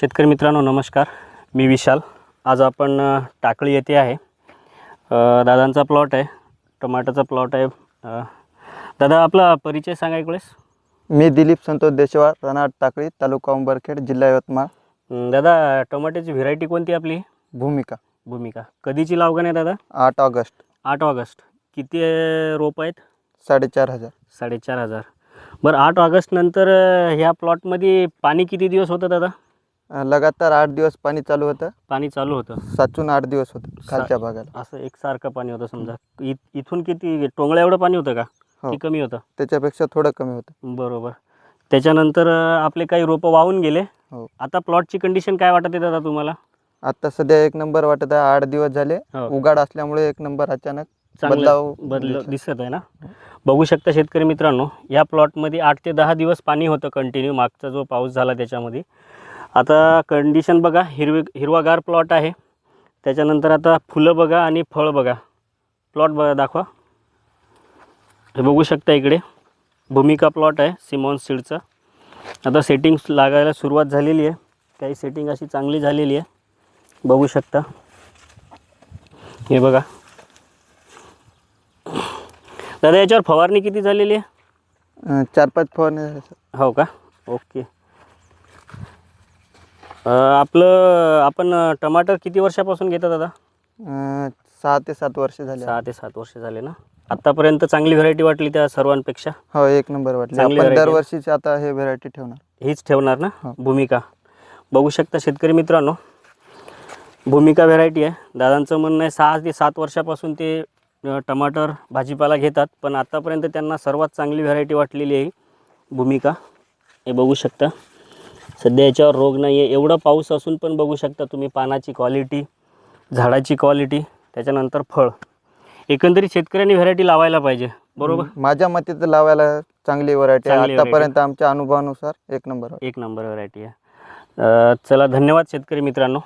शेतकरी मित्रांनो नमस्कार. मी विशाल. आज आपण टाकळी येथे आहे. दादांचा प्लॉट आहे. टमाटाचा प्लॉट आहे. दादा आपला परिचय सांगा इकडेच मी दिलीप संतोष देशवाळ राहणार टाकळी तालुका उंबरखेड जिल्हा यवतमाळ. दादा टमाट्याची व्हेरायटी कोणती आपली? भूमिका. भूमिका. कधीची लावगण आहे दादा? आठ ऑगस्ट. आठ ऑगस्ट. किती रोप आहेत? साडेचार हजार. साडेचार हजार. बरं आठ ऑगस्ट नंतर अ, ह्या प्लॉटमध्ये पाणी किती दिवस होतं दादा? लगातार आठ दिवस पाणी चालू होतं? पाणी चालू होतं. साचून आठ दिवस होतं खालच्या भागाला. असं एकसारखं पाणी होतं समजा. इ इथून किती टोंगळ्या एवढं पाणी होतं का? हो. की कमी होतं? त्याच्यापेक्षा थोडं कमी होतं. बरोबर. त्याच्यानंतर अ, आपले काही रोपं वाहून गेले. हो. आता प्लॉटची कंडिशन काय वाटत आहे दादा तुम्हाला? आता सध्या एक नंबर वाटत आहे आठ दिवस झाले. हो. उगाड असल्यामुळे एक नंबर अचानक चांगलं बदलाव बदल दिसला. दिसत आहे ना? बघू शकता शेतकरी मित्रांनो या प्लॉटमध्ये आठ ते दहा दिवस पाणी होतं कंटिन्यू मागचा जो पाऊस झाला त्याच्यामध्ये. आता कंडिशन बघा हिरवी हिरवागार प्लॉट आहे. त्याच्यानंतर आता फुलं बघा आणि फळ बघा. प्लॉट बघा दाखवा. हे बघू शकता इकडे. भूमिका प्लॉट आहे सिमॉन सीडचं आता सेटिंग लागायला सुरुवात झालेली आहे. काही सेटिंग अशी चांगली झालेली आहे. बघू शकता. हे बघा. दादा याच्यावर फवारणी किती झालेली आहे? चार पाच फवारणी. हो का? ओके. आपलं आपण टमाटर किती वर्षापासून घेतो दादा? अं, सहा ते सात वर्ष झाले सहा ते सात वर्ष झाले ना? आत्तापर्यंत चांगली व्हरायटी वाटली त्या सर्वांपेक्षा? हो एक नंबर वाटले. चांगली आपण variety. आहे. दरवर्षीच आता हे व्हेरायटी ठेवणार. हीच ठेवणार ना? हो. भूमिका. बघू शकता शेतकरी मित्रांनो भूमिका व्हेरायटी आहे. दादांचं म्हणणं आहे सहा ते सात वर्षापासून ते अ, टमाटर भाजीपाला घेतात पण आत्तापर्यंत त्यांना सर्वात चांगली व्हेरायटी वाटलेली आहे भूमिका. हे बघू शकता. सध्या याच्यावर रोग नाही आहे एवढा पाऊस असून पण बघू शकता तुम्ही पानाची क्वालिटी झाडाची क्वालिटी त्याच्यानंतर फळ. एकंदरीत शेतकऱ्यांनी व्हेरायटी लावायला पाहिजे. बरोबर? माझ्या मते तर लावायला चांगली व्हरायटी आहे. चांगली variety. आतापर्यंत आमच्या अनुभवानुसार एक नंबर एक नंबर व्हरायटी आहे. अ, चला धन्यवाद शेतकरी मित्रांनो.